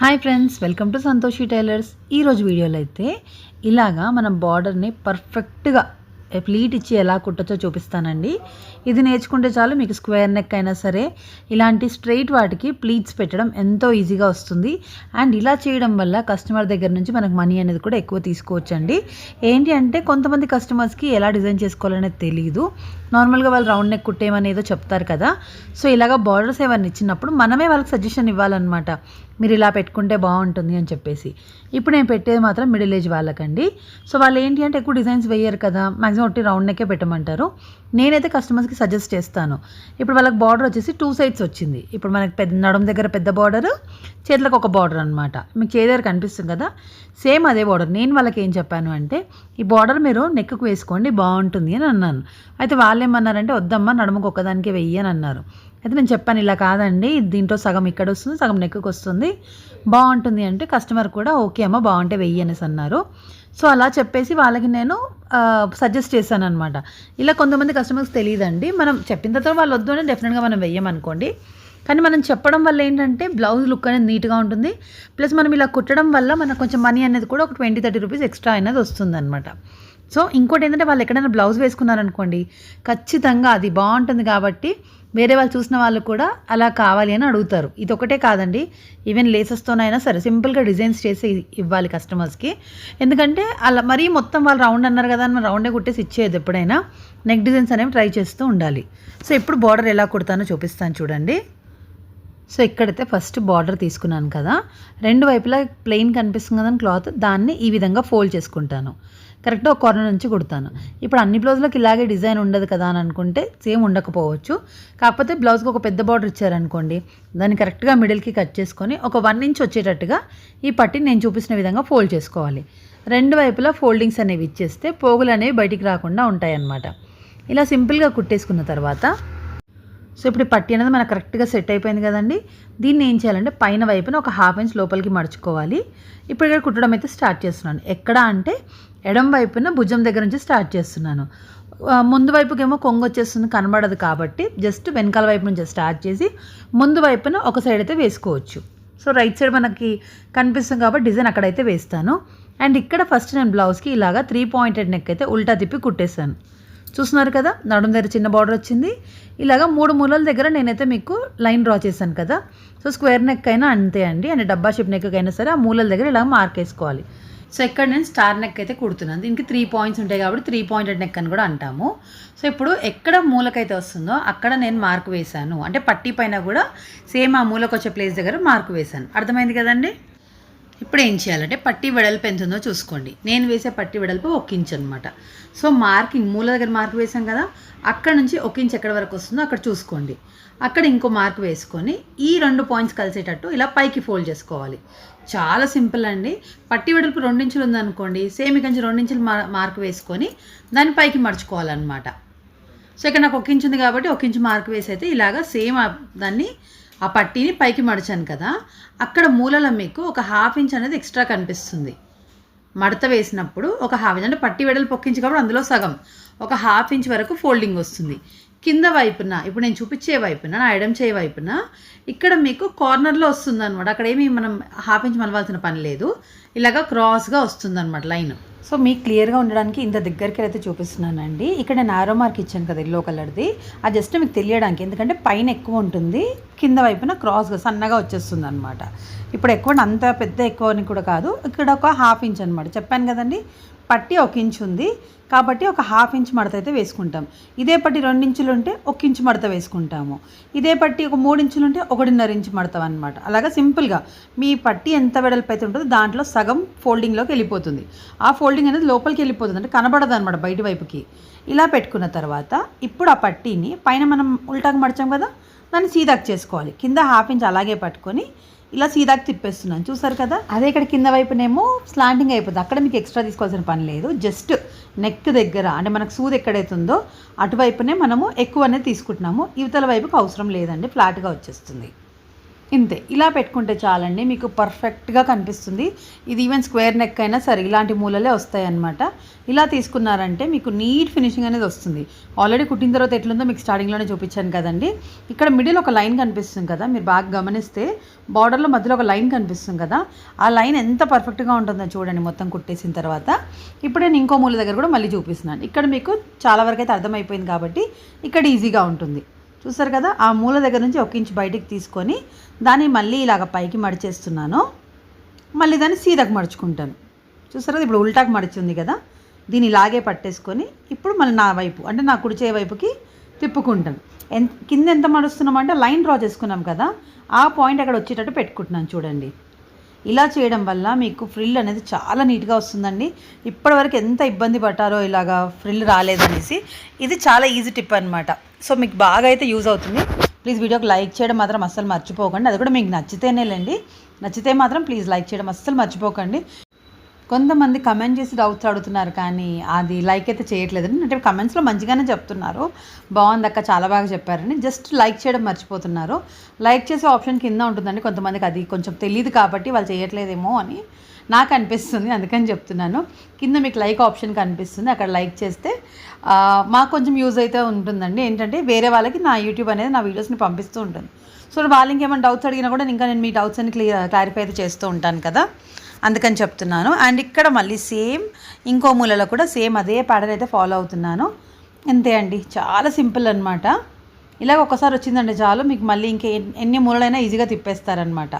Hi friends welcome to Santoshi tailors ఈరోజు వీడియోలో అయితే ఇలాగా మనం బార్డర్ని పర్ఫెక్ట్గా ప్లీట్ ఇచ్చి ఎలా కుట్టచ్చో చూపిస్తానండి. ఇది నేర్చుకుంటే చాలు మీకు స్క్వేర్ నెక్ అయినా సరే ఇలాంటి స్ట్రైట్ వాటికి ప్లీట్స్ పెట్టడం ఎంతో ఈజీగా వస్తుంది. అండ్ ఇలా చేయడం వల్ల కస్టమర్ దగ్గర నుంచి మనకు మనీ అనేది కూడా ఎక్కువ తీసుకోవచ్చండి. ఏంటి అంటే కొంతమంది కస్టమర్స్కి ఎలా డిజైన్ చేసుకోవాలనేది తెలియదు నార్మల్గా వాళ్ళు రౌండ్ నెక్ కుట్టేమని ఏదో చెప్తారు కదా. సో ఇలాగ బార్డర్స్ ఏమైనా ఇచ్చినప్పుడు మనమే వాళ్ళకి సజెషన్ ఇవ్వాలన్నమాట. మీరు ఇలా పెట్టుకుంటే బాగుంటుంది అని చెప్పేసి. ఇప్పుడు నేను పెట్టేది మాత్రం మిడిల్ ఏజ్ వాళ్ళకండి. సో వాళ్ళు ఏంటి అంటే ఎక్కువ డిజైన్స్ వేయరు కదా. మ్యాక్సిమం ఒకటి రౌండ్ నెక్కే పెట్టమంటారు. నేనైతే కస్టమర్స్కి సజెస్ట్ చేస్తాను. ఇప్పుడు వాళ్ళకి బార్డర్ వచ్చేసి టూ సైడ్స్ వచ్చింది. ఇప్పుడు మనకి పెద్ద నడుం దగ్గర పెద్ద బార్డర్ చేతులకు ఒక బార్డర్ అనమాట మీకు చేతి కనిపిస్తుంది కదా. సేమ్ అదే బార్డర్ నేను వాళ్ళకి ఏం చెప్పాను అంటే ఈ బార్డర్ మీరు నెక్కు వేసుకోండి బాగుంటుంది అని అన్నాను. అయితే వాళ్ళే ఏమన్నారంటే వద్దమ్మా నడుముకు ఒక్కదానికే వెయ్యి అని అన్నారు. అయితే నేను చెప్పాను ఇలా కాదండి దీంట్లో సగం ఇక్కడ వస్తుంది సగం నెక్కుకు వస్తుంది బాగుంటుంది అంటే కస్టమర్ కూడా ఓకే అమ్మ బాగుంటే వెయ్యి అనేసి అన్నారు. సో అలా చెప్పేసి వాళ్ళకి నేను సజెస్ట్ చేశాను అనమాట ఇలా కొంతమంది కస్టమర్స్ తెలియదండి. మనం చెప్పిన తర్వాత వాళ్ళు వద్దు అంటే డెఫినెట్గా మనం వెయ్యమనుకోండి. కానీ మనం చెప్పడం వల్ల ఏంటంటే బ్లౌజ్ లుక్ అనేది నీట్గా ఉంటుంది. ప్లస్ మనం ఇలా కుట్టడం వల్ల మనకు కొంచెం మనీ అనేది కూడా ఒక ట్వంటీ థర్టీ రూపీస్ ఎక్స్ట్రా అనేది వస్తుంది అనమాట సో ఇంకోటి ఏంటంటే వాళ్ళు ఎక్కడైనా బ్లౌజ్ వేసుకున్నారనుకోండి ఖచ్చితంగా అది బాగుంటుంది కాబట్టి వేరే వాళ్ళు చూసిన వాళ్ళు కూడా అలా కావాలి అని అడుగుతారు. ఇది ఒకటే కాదండి ఈవెన్ లేసెస్తోనైనా సరే సింపుల్గా డిజైన్స్ చేసి ఇవ్వాలి కస్టమర్స్కి. ఎందుకంటే అలా మరీ మొత్తం వాళ్ళు రౌండ్ అన్నారు కదా అని రౌండే కుట్టేసి ఇచ్చేది ఎప్పుడైనా. నెక్ డిజైన్స్ అనేవి ట్రై చేస్తూ ఉండాలి. సో ఇప్పుడు బార్డర్ ఎలా కుడతానో చూపిస్తాను చూడండి. సో ఇక్కడైతే ఫస్ట్ బార్డర్ తీసుకున్నాను కదా రెండు వైపులా ప్లెయిన్ కనిపిస్తుంది కదా క్లాత్ దాన్ని ఈ విధంగా ఫోల్డ్ చేసుకుంటాను. కరెక్ట్గా ఒక కార్నర్ నుంచి కుడతాను. ఇప్పుడు అన్ని బ్లౌజ్లకు ఇలాగే డిజైన్ ఉండదు కదా అని అనుకుంటే సేమ్ ఉండకపోవచ్చు. కాకపోతే బ్లౌజ్కి ఒక పెద్ద బార్డర్ ఇచ్చారనుకోండి దాన్ని కరెక్ట్గా మిడిల్కి కట్ చేసుకొని ఒక వన్ ఇంచ్ వచ్చేటట్టుగా ఈ పట్టి నేను చూపించిన విధంగా ఫోల్డ్ చేసుకోవాలి. రెండు వైపులా ఫోల్డింగ్స్ అనేవి ఇచ్చేస్తే పోగులు అనేవి బయటికి రాకుండా ఉంటాయన్నమాట. ఇలా సింపుల్గా కుట్టేసుకున్న తర్వాత సో ఇప్పుడు పట్టి అనేది మనకు కరెక్ట్గా సెట్ అయిపోయింది కదండి. దీన్ని ఏం చేయాలంటే పైన వైపున ఒక హాఫ్ ఇంచ్ లోపలికి మడుచుకోవాలి. ఇప్పుడు ఇక్కడ కుట్టడం అయితే స్టార్ట్ చేస్తున్నాను. ఎక్కడ అంటే ఎడం వైపున భుజం దగ్గర నుంచి స్టార్ట్ చేస్తున్నాను. ముందు వైపుకేమో కొంగు వచ్చేస్తుంది కనబడదు కాబట్టి జస్ట్ వెనకాల వైపు నుంచి స్టార్ట్ చేసి ముందు వైపున ఒక సైడ్ అయితే వేసుకోవచ్చు. సో రైట్ సైడ్ మనకి కనిపిస్తుంది కాబట్టి డిజైన్ అక్కడైతే వేస్తాను. అండ్ ఇక్కడ ఫస్ట్ నేను బ్లౌజ్కి ఇలాగా త్రీ పాయింటెడ్ నెక్ అయితే ఉల్టా తిప్పి కుట్టేశాను. చూస్తున్నారు కదా? నడుం దగ్గర చిన్న బార్డర్ వచ్చింది. ఇలాగ మూడు మూలల దగ్గర నేనైతే మీకు లైన్ డ్రా చేశాను కదా. సో స్క్వేర్ నెక్ అయినా అంతే అండి. అంటే డబ్బా షిప్ నెక్ అయినా సరే ఆ మూలల దగ్గర ఇలా మార్క్ వేసుకోవాలి. సో ఇక్కడ నేను స్టార్ నెక్ అయితే కుడుతున్నాను. దీనికి త్రీ పాయింట్స్ ఉంటాయి కాబట్టి త్రీ పాయింటెడ్ నెక్ అని కూడా అంటాము. సో ఇప్పుడు ఎక్కడ మూలకైతే వస్తుందో అక్కడ నేను మార్క్ వేశాను. అంటే పట్టీ పైన కూడా సేమ్ ఆ మూలకు వచ్చే ప్లేస్ దగ్గర మార్క్ వేశాను. అర్థమైంది కదండి? ఇప్పుడు ఏం చేయాలంటే పట్టి వెడల్పు ఎంత ఉందో చూసుకోండి. నేను వేసే పట్టి వెడల్పు ఒక ఇంచ్ అనమాట సో మార్కింగ్ మూల దగ్గర మార్క్ వేసాం కదా అక్కడ నుంచి ఒక ఇంచ్ ఎక్కడ వరకు వస్తుందో అక్కడ చూసుకోండి. అక్కడ ఇంకో మార్క్ వేసుకొని ఈ రెండు పాయింట్స్ కలిసేటట్టు ఇలా పైకి ఫోల్డ్ చేసుకోవాలి. చాలా సింపుల్ అండి. పట్టి వెడల్పు రెండించులు ఉందనుకోండి సేమ్ ఇక నుంచి రెండించులు మార్క్ వేసుకొని దాన్ని పైకి మర్చుకోవాలన్నమాట సో ఇక్కడ నాకు ఒక ఇంచ్ ఉంది కాబట్టి ఒక ఇంచ్ మార్క్ వేసి అయితే ఇలాగా సేమ్ దాన్ని ఆ పట్టీని పైకి మడిచాను కదా అక్కడ మూలలో మీకు ఒక హాఫ్ ఇంచ్ అనేది ఎక్స్ట్రా కనిపిస్తుంది. మడత వేసినప్పుడు ఒక హాఫ్ ఇంచ్ అంటే పట్టి వెడలు పొక్కించి కాబట్టి అందులో సగం ఒక హాఫ్ ఇంచ్ వరకు ఫోల్డింగ్ వస్తుంది. కింద వైపున ఇప్పుడు నేను చూపించే వైపున నా ఎడం చేయ వైపున ఇక్కడ మీకు కార్నర్లో వస్తుంది అనమాట అక్కడ ఏమి మనం హాఫ్ ఇంచ్ మనవాల్సిన పని లేదు. ఇలాగ క్రాస్గా వస్తుంది అనమాట లైన్. సో మీకు క్లియర్గా ఉండడానికి ఇంత దగ్గరికి అయితే చూపిస్తున్నానండి. ఇక్కడ నేను ఆరో మార్క్ ఇచ్చాను కదా ఎల్లో కలర్ది అది జస్ట్ మీకు తెలియడానికి ఎందుకంటే పైన ఎక్కువ ఉంటుంది. కింద వైపున క్రాస్గా సన్నగా వచ్చేస్తుంది అనమాట ఇప్పుడు ఎక్కువ అంత పెద్ద ఎక్కువ అని కూడా కాదు. ఇక్కడ ఒక హాఫ్ ఇంచ్ అనమాట చెప్పాను కదండి? పట్టి ఒక ఇంచు ఉంది. కాబట్టి ఒక హాఫ్ ఇంచ్ మడత అయితే వేసుకుంటాం. ఇదే పట్టి రెండించులు ఉంటే ఒక ఇంచు మడత వేసుకుంటాము. ఇదే పట్టి ఒక మూడు ఇంచులు ఉంటే ఒకటిన్నర ఇంచు మడతాం అనమాట అలాగా సింపుల్గా మీ పట్టి ఎంత వెడల్పు అయితే ఉంటుందో దాంట్లో సగం ఫోల్డింగ్లోకి వెళ్ళిపోతుంది. ఆ ఫోల్డింగ్ అనేది లోపలికి వెళ్ళిపోతుంది. అంటే కనబడదు అనమాట బయట వైపుకి. ఇలా పెట్టుకున్న తర్వాత ఇప్పుడు ఆ పట్టీని పైన మనం ఉల్టాకు మడిచాం కదా? దాన్ని సీదాక్ చేసుకోవాలి. కింద హాఫ్ ఇంచ్ అలాగే పట్టుకొని ఇలా సీదాకి తిప్పేస్తున్నాను. చూసారు కదా? అదే ఇక్కడ కింద వైపునేమో స్లాంటింగ్ అయిపోతుంది అక్కడ మీకు ఎక్స్ట్రా తీసుకోవాల్సిన పని లేదు. జస్ట్ నెక్ దగ్గర అంటే మనకు సూది ఎక్కడైతుందో అటువైపునే మనము ఎక్కువ అనేది తీసుకుంటున్నాము. ఇవతల వైపుకి అవసరం లేదండి. ఫ్లాట్గా వచ్చేస్తుంది. ఇంతే. ఇలా పెట్టుకుంటే చాలండి మీకు పర్ఫెక్ట్గా కనిపిస్తుంది. ఇది ఈవెన్ స్క్వేర్ నెక్ అయినా సరే ఇలాంటి మూలలే వస్తాయి అన్నమాట ఇలా తీసుకున్నారంటే మీకు నీట్ ఫినిషింగ్ అనేది వస్తుంది. ఆల్రెడీ కుట్టిన తర్వాత ఎట్లుందో మీకు స్టార్టింగ్లోనే చూపించాను కదండి. ఇక్కడ మిడిల్ ఒక లైన్ కనిపిస్తుంది కదా మీరు బాగా గమనిస్తే బార్డర్లో మధ్యలో ఒక లైన్ కనిపిస్తుంది కదా ఆ లైన్ ఎంత పర్ఫెక్ట్గా ఉంటుందో చూడండి మొత్తం కుట్టేసిన తర్వాత. ఇప్పుడు నేను ఇంకో మూల దగ్గర కూడా మళ్ళీ చూపిస్తున్నాను. ఇక్కడ మీకు చాలా వరకు అయితే అర్థమైపోయింది కాబట్టి ఇక్కడ ఈజీగా ఉంటుంది. చూసారు కదా? ఆ మూల దగ్గర నుంచి ఒక ఇంచ్ బయటికి తీసుకొని దాన్ని మళ్ళీ ఇలాగ పైకి మడిచేస్తున్నాను. మళ్ళీ దాన్ని సీదకు మడుచుకుంటాను. చూసారు కదా? ఇప్పుడు ఉల్టాకు మడిచింది కదా? దీన్ని ఇలాగే పట్టేసుకొని ఇప్పుడు మళ్ళీ నా వైపు అంటే నా కుడిచే వైపుకి తిప్పుకుంటాను. ఎంత కింద ఎంత మడుస్తున్నామంటే లైన్ డ్రా చేసుకున్నాం కదా? ఆ పాయింట్ అక్కడ వచ్చేటట్టు పెట్టుకుంటున్నాను చూడండి. ఇలా చేయడం వల్ల మీకు ఫ్రిల్ అనేది చాలా నీట్గా వస్తుందండి. ఇప్పటివరకు ఎంత ఇబ్బంది పడ్డారో ఇలాగా ఫ్రిల్ రాలేదనేసి ఇది చాలా ఈజీ టిప్ అనమాట సో మీకు బాగా అయితే యూజ్ అవుతుంది. ప్లీజ్ వీడియోకి లైక్ చేయడం మాత్రం అస్సలు మర్చిపోకండి. అది కూడా మీకు నచ్చితేనేలేండి. నచ్చితే మాత్రం ప్లీజ్ లైక్ చేయడం అస్సలు మర్చిపోకండి. కొంతమంది కమెంట్ చేసి డౌట్స్ అడుగుతున్నారు కానీ అది లైక్ అయితే చేయట్లేదండి అంటే కమెంట్స్లో మంచిగానే చెప్తున్నారు. బాగుంది అక్క చాలా బాగా చెప్పారని. జస్ట్ లైక్ చేయడం మర్చిపోతున్నారు. లైక్ చేసే ఆప్షన్ కింద ఉంటుందండి. కొంతమందికి అది కొంచెం తెలియదు కాబట్టి వాళ్ళు చేయట్లేదేమో అని నాకు అనిపిస్తుంది. అందుకని చెప్తున్నాను. కింద మీకు లైక్ ఆప్షన్ కనిపిస్తుంది. అక్కడ లైక్ చేస్తే మాకు కొంచెం యూజ్ అయితే ఉంటుందండి. ఏంటంటే వేరే వాళ్ళకి నా యూట్యూబ్ అనేది నా వీడియోస్ని పంపిస్తూ ఉంటుంది. సో వాళ్ళు ఇంకేమైనా డౌట్స్ అడిగినా కూడా ఇంకా నేను మీ డౌట్స్ అని క్లియర్ క్లారిఫై అయితే చేస్తూ ఉంటాను కదా. అందుకని చెప్తున్నాను. అండ్ ఇక్కడ మళ్ళీ సేమ్ ఇంకో మూలలో కూడా సేమ్ అదే ప్యాటర్న్ అయితే ఫాలో అవుతున్నాను. అంతే అండి. చాలా సింపుల్ అనమాట ఇలాగ ఒకసారి వచ్చిందండి చాలు. మీకు మళ్ళీ ఇంకే ఎన్ని మూలలైనా ఈజీగా తిప్పేస్తారనమాట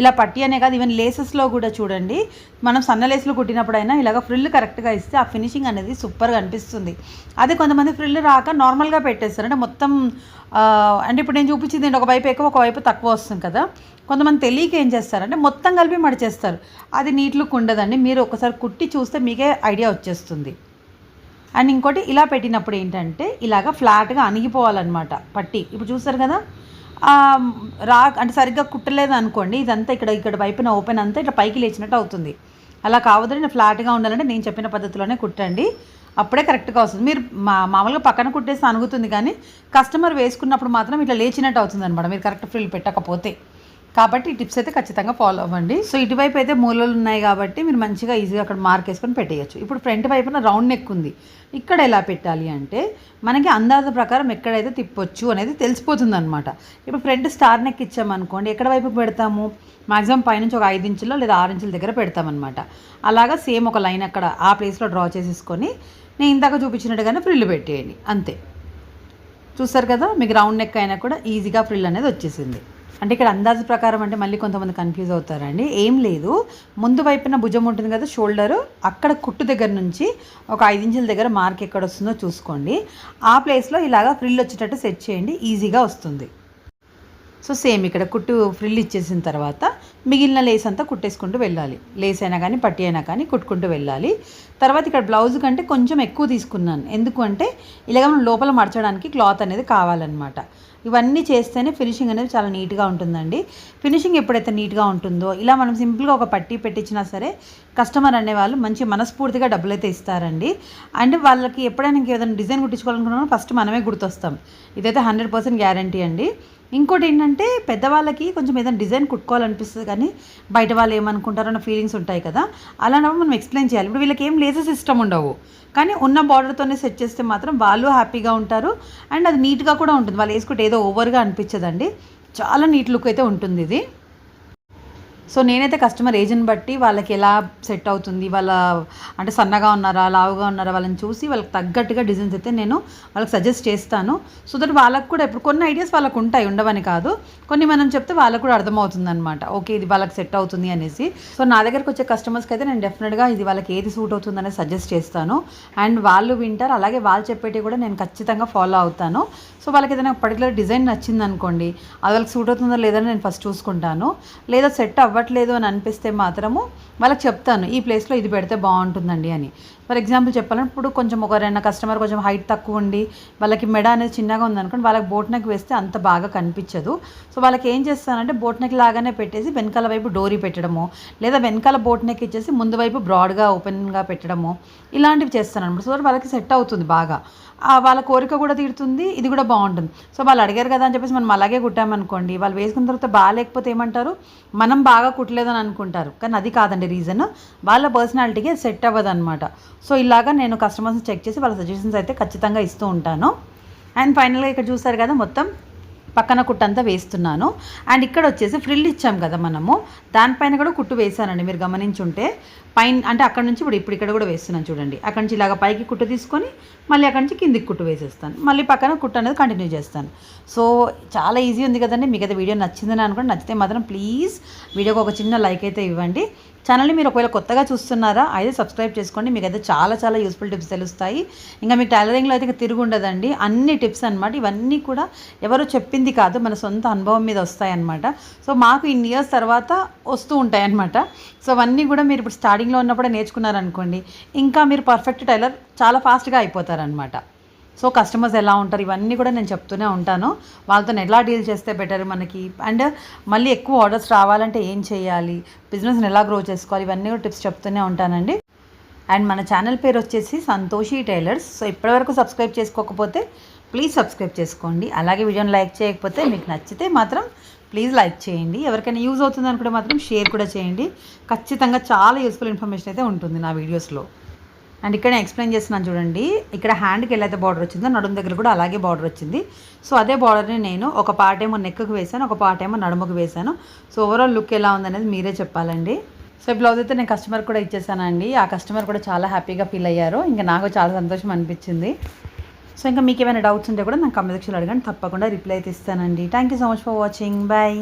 ఇలా పట్టి అనే కాదు ఈవెన్ లేసెస్లో కూడా చూడండి. మనం సన్న లేసులు కుట్టినప్పుడైనా ఇలాగ ఫ్రిల్ కరెక్ట్గా ఇస్తే ఆ ఫినిషింగ్ అనేది సూపర్గా అనిపిస్తుంది. అదే కొంతమంది ఫ్రిల్ రాక నార్మల్గా పెట్టేస్తారు. అంటే మొత్తం అంటే ఇప్పుడు నేను చూపించింది ఒక వైపు ఎక్కువ ఒక వైపు తక్కువ వస్తుంది కదా. కొంతమంది తెలియక ఏం చేస్తారంటే మొత్తం కలిపి మడిచేస్తారు అది నీట్ లుక్ ఉండదండి మీరు ఒకసారి కుట్టి చూస్తే మీకే ఐడియా వచ్చేస్తుంది. అండ్ ఇంకోటి ఇలా పెట్టినప్పుడు ఏంటంటే ఇలాగ ఫ్లాట్గా అణిగిపోవాలన్నమాట పట్టి. ఇప్పుడు చూస్తారు కదా? రా అంటే సరిగ్గా కుట్టలేదు అనుకోండి ఇదంతా ఇక్కడ ఇక్కడ వైపున ఓపెన్ అంతా ఇట్లా పైకి లేచినట్టు అవుతుంది. అలా కావద్దని ఫ్లాట్గా ఉండాలంటే నేను చెప్పిన పద్ధతిలోనే కుట్టండి. అప్పుడే కరెక్ట్గా వస్తుంది. మీరు మా మామూలుగా పక్కన కుట్టేసి అనుగుతుంది కానీ కస్టమర్ వేసుకున్నప్పుడు మాత్రం ఇట్లా లేచినట్టు అవుతుంది అనమాట మీరు కరెక్ట్ ఫ్రిల్ పెట్టకపోతే. కాబట్టి ఈ టిప్స్ అయితే ఖచ్చితంగా ఫాలో అవ్వండి. సో ఇటువైపు అయితే మూలలు ఉన్నాయి కాబట్టి మీరు మంచిగా ఈజీగా అక్కడ మార్క్ వేసుకొని పెట్టేయచ్చు. ఇప్పుడు ఫ్రంట్ వైపున రౌండ్ నెక్ ఉంది. ఇక్కడ ఎలా పెట్టాలి అంటే మనకి అందాజ ప్రకారం ఎక్కడైతే తిప్పొచ్చు అనేది తెలిసిపోతుంది అనమాట ఇప్పుడు ఫ్రంట్ స్టార్ నెక్ ఇచ్చామనుకోండి ఎక్కడ వైపు పెడతాము? మాక్సిమం పైనుంచి ఒక ఐదు ఇంచుల్లో లేదా ఆరు ఇంచుల దగ్గర పెడతామన్నమాట. అలాగా సేమ్ ఒక లైన్ అక్కడ ఆ ప్లేస్లో డ్రా చేసేసుకొని నేను ఇందాక చూపించినట్టుగానే ఫ్రిల్ పెట్టేయండి. అంతే. చూస్తారు కదా? మీకు రౌండ్ నెక్ అయినా కూడా ఈజీగా ఫ్రిల్ అనేది వచ్చేసింది. అంటే ఇక్కడ అందాజు ప్రకారం అంటే మళ్ళీ కొంతమంది కన్ఫ్యూజ్ అవుతారండి. ఏం లేదు. ముందు వైపున భుజం ఉంటుంది కదా షోల్డర్ అక్కడ కుట్టు దగ్గర నుంచి ఒక ఐదు ఇంచుల దగ్గర మార్క్ ఎక్కడ వస్తుందో చూసుకోండి. ఆ ప్లేస్లో ఇలాగా ఫ్రిల్ వచ్చేటట్టు సెట్ చేయండి. ఈజీగా వస్తుంది. సో సేమ్ ఇక్కడ కుట్టు ఫ్రిల్ ఇచ్చేసిన తర్వాత మిగిలిన లేస్ అంతా కుట్టేసుకుంటూ వెళ్ళాలి. లేస్ అయినా కానీ పట్టి అయినా కానీ కుట్టుకుంటూ వెళ్ళాలి. తర్వాత ఇక్కడ బ్లౌజ్ కంటే కొంచెం ఎక్కువ తీసుకున్నాను. ఎందుకు అంటే ఇలాగ మనం లోపల మడచడానికి క్లాత్ అనేది కావాలన్నమాట. ఇవన్నీ చేస్తేనే ఫినిషింగ్ అనేది చాలా నీట్గా ఉంటుందండి. ఫినిషింగ్ ఎప్పుడైతే నీట్గా ఉంటుందో ఇలా మనం సింపుల్గా ఒక పట్టి పెట్టించినా సరే కస్టమర్ అనేవాళ్ళు మంచి మనస్ఫూర్తిగా డబ్బులు అయితే ఇస్తారండి. అండ్ వాళ్ళకి ఎప్పుడైనా ఇంకేదైనా డిజైన్ కుట్టించుకోవాలనుకున్నా ఫస్ట్ మనమే గుర్తొస్తాం. ఇదైతే హండ్రెడ్ పర్సెంట్ గ్యారంటీ అండి. ఇంకోటి ఏంటంటే పెద్దవాళ్ళకి కొంచెం ఏదైనా డిజైన్ కుట్టుకోవాలనిపిస్తుంది కానీ బయట వాళ్ళు ఏమనుకుంటారో అన్న ఫీలింగ్స్ ఉంటాయి కదా. అలాంటప్పుడు మనం ఎక్స్ప్లెయిన్ చేయాలి. ఇప్పుడు వీళ్ళకి ఏం లేజర్ సిస్టమ్ ఉండవు. కానీ ఉన్న బార్డర్తోనే సెట్ చేస్తే మాత్రం వాళ్ళు హ్యాపీగా ఉంటారు. అండ్ అది నీట్గా కూడా ఉంటుంది. వాళ్ళు వేసుకుంటే ఏదో ఓవర్గా అనిపించదండి. చాలా నీట్ లుక్ అయితే ఉంటుంది ఇది. సో నేనైతే కస్టమర్ ఏజ్ని బట్టి వాళ్ళకి ఎలా సెట్ అవుతుంది వాళ్ళ అంటే సన్నగా ఉన్నారా లావుగా ఉన్నారా వాళ్ళని చూసి వాళ్ళకి తగ్గట్టుగా డిజైన్స్ అయితే నేను వాళ్ళకి సజెస్ట్ చేస్తాను. సో దట్ వాళ్ళకు కూడా ఇప్పుడు కొన్ని ఐడియాస్ వాళ్ళకు ఉంటాయి ఉండవని కాదు. కొన్ని మనం చెప్తే వాళ్ళకు కూడా అర్థమవుతుంది అనమాట ఓకే ఇది వాళ్ళకి సెట్ అవుతుంది అనేసి. సో నా దగ్గరకు వచ్చే కస్టమర్స్కి అయితే నేను డెఫినెట్గా ఇది వాళ్ళకి ఏది సూట్ అవుతుందనే సజెస్ట్ చేస్తాను. అండ్ వాళ్ళు వింటారు అలాగే వాళ్ళు చెప్పేటి కూడా నేను ఖచ్చితంగా ఫాలో అవుతాను. సో వాళ్ళకి ఏదైనా పర్టికులర్ డిజైన్ నచ్చింది అనుకోండి అది వాళ్ళకి సూట్ అవుతుందో లేదని నేను ఫస్ట్ చూసుకుంటాను. లేదా సెట్ అవ్వట్లేదు అని అనిపిస్తే మాత్రము వాళ్ళకి చెప్తాను ఈ ప్లేస్లో ఇది పెడితే బాగుంటుందండి అని. ఫర్ ఎగ్జాంపుల్ చెప్పాలంటే ఇప్పుడు కొంచెం ఒకరైనా కస్టమర్ కొంచెం హైట్ తక్కువ ఉండి వాళ్ళకి మెడ అనేది చిన్నగా ఉందనుకోండి వాళ్ళకి బోట్ నెక్ వేస్తే అంత బాగా కనిపించదు. సో వాళ్ళకి ఏం చేస్తానంటే బోట్ నెక్ లాగానే పెట్టేసి వెనకాల వైపు డోరీ పెట్టడము లేదా వెనకాల బోట్ నెక్ ఇచ్చేసి ముందు వైపు బ్రాడ్గా ఓపెన్గా పెట్టడము ఇలాంటివి చేస్తాను అనమాట సో వాళ్ళకి సెట్ అవుతుంది బాగా. వాళ్ళ కోరిక కూడా తీరుతుంది ఇది కూడా బాగుంటుంది. సో వాళ్ళు అడిగారు కదా అని చెప్పేసి మనం అలాగే కుట్టామనుకోండి వాళ్ళు వేసుకున్న తర్వాత బాగాలేకపోతే ఏమంటారు? మనం బాగా కుట్టలేదని అనుకుంటారు. కానీ అది కాదండి రీజన్ వాళ్ళ పర్సనాలిటీకి సెట్ అవ్వదు అనమాట సో ఇలాగా నేను కస్టమర్స్ని చెక్ చేసి వాళ్ళ సజెషన్స్ అయితే ఖచ్చితంగా ఇస్తూ ఉంటాను. అండ్ ఫైనల్గా ఇక్కడ చూసారు కదా మొత్తం పక్కన కుట్టంతా వేస్తున్నాను. అండ్ ఇక్కడ వచ్చేసి ఫ్రిల్ ఇచ్చాం కదా మనము. దానిపైన కూడా కుట్టు వేసానండి మీరు గమనించుంటే. పైన అంటే అక్కడ నుంచి ఇప్పుడు ఇప్పుడు ఇక్కడ కూడా వేస్తున్నాను చూడండి. అక్కడ నుంచి ఇలాగ పైకి కుట్టు తీసుకొని మళ్ళీ అక్కడ నుంచి కిందికి కుట్టు వేసేస్తాను. మళ్ళీ పక్కన కుట్టు అనేది కంటిన్యూ చేస్తాను. సో చాలా ఈజీ ఉంది కదండి. మీకు అయితే వీడియో నచ్చిందని అనుకోండి. నచ్చితే మాత్రం ప్లీజ్ వీడియోకి ఒక చిన్న లైక్ అయితే ఇవ్వండి. ఛానల్ని మీరు ఒకవేళ కొత్తగా చూస్తున్నారా అయితే సబ్స్క్రైబ్ చేసుకోండి. మీకు అయితే చాలా చాలా యూస్ఫుల్ టిప్స్ తెలుస్తాయి. ఇంకా మీకు టైలరింగ్లో అయితే తిరుగు ఉండదండి. అన్ని టిప్స్ అనమాట ఇవన్నీ కూడా ఎవరు చెప్పింది కాదు. మన సొంత అనుభవం మీద వస్తాయి అనమాట సో మాకు ఇన్ని ఇయర్స్ తర్వాత వస్తూ ఉంటాయి అనమాట సో అవన్నీ కూడా మీరు ఇప్పుడు స్టార్ట్ స్టార్టింగ్లో ఉన్నప్పుడే నేర్చుకున్నారనుకోండి ఇంకా మీరు పర్ఫెక్ట్ టైలర్ చాలా ఫాస్ట్గా అయిపోతారనమాట. సో కస్టమర్స్ ఎలా ఉంటారు ఇవన్నీ కూడా నేను చెప్తూనే ఉంటాను. వాళ్ళతో ఎలా డీల్ చేస్తే బెటర్ మనకి? అండ్ మళ్ళీ ఎక్కువ ఆర్డర్స్ రావాలంటే ఏం చేయాలి? బిజినెస్ని ఎలా గ్రో చేసుకోవాలి? ఇవన్నీ కూడా టిప్స్ చెప్తూనే ఉంటానండి. అండ్ మన ఛానల్ పేరు వచ్చేసి సంతోషి టైలర్స్. సో ఇప్పటివరకు సబ్స్క్రైబ్ చేసుకోకపోతే ప్లీజ్ సబ్స్క్రైబ్ చేసుకోండి. అలాగే వీడియోని లైక్ చేయకపోతే మీకు నచ్చితే మాత్రం ప్లీజ్ లైక్ చేయండి. ఎవరికైనా యూజ్ అవుతుంది అనుకుంటే మాత్రం షేర్ కూడా చేయండి. ఖచ్చితంగా చాలా యూస్ఫుల్ ఇన్ఫర్మేషన్ అయితే ఉంటుంది నా వీడియోస్లో అండ్ ఇక్కడ ఎక్స్ప్లెయిన్ చేస్తున్నాను చూడండి. ఇక్కడ హ్యాండ్కి ఎలా అయితే బార్డర్ వచ్చిందో నడుము దగ్గర కూడా అలాగే బార్డర్ వచ్చింది. సో అదే బార్డర్ని నేను ఒక పార్ట్ ఏమో నెక్కు వేసాను ఒక పార్ట్ ఏమో నడుముకు వేసాను సో ఓవరాల్ లుక్ ఎలా ఉందనేది మీరే చెప్పాలండి. సో బ్లౌజ్ అయితే నేను కస్టమర్ కూడా ఇచ్చేసానండి. ఆ కస్టమర్ కూడా చాలా హ్యాపీగా ఫీల్ అయ్యారు. ఇంకా నాకు చాలా సంతోషం అనిపించింది. సో ఇంకా మీకు ఏమైనా డౌట్స్ ఉంటే కూడా నాకు కమెంట్ సెక్షన్లో అడగండి. తప్పకుండా రిప్లై అయితే ఇస్తానండి. Thank you so much for watching bye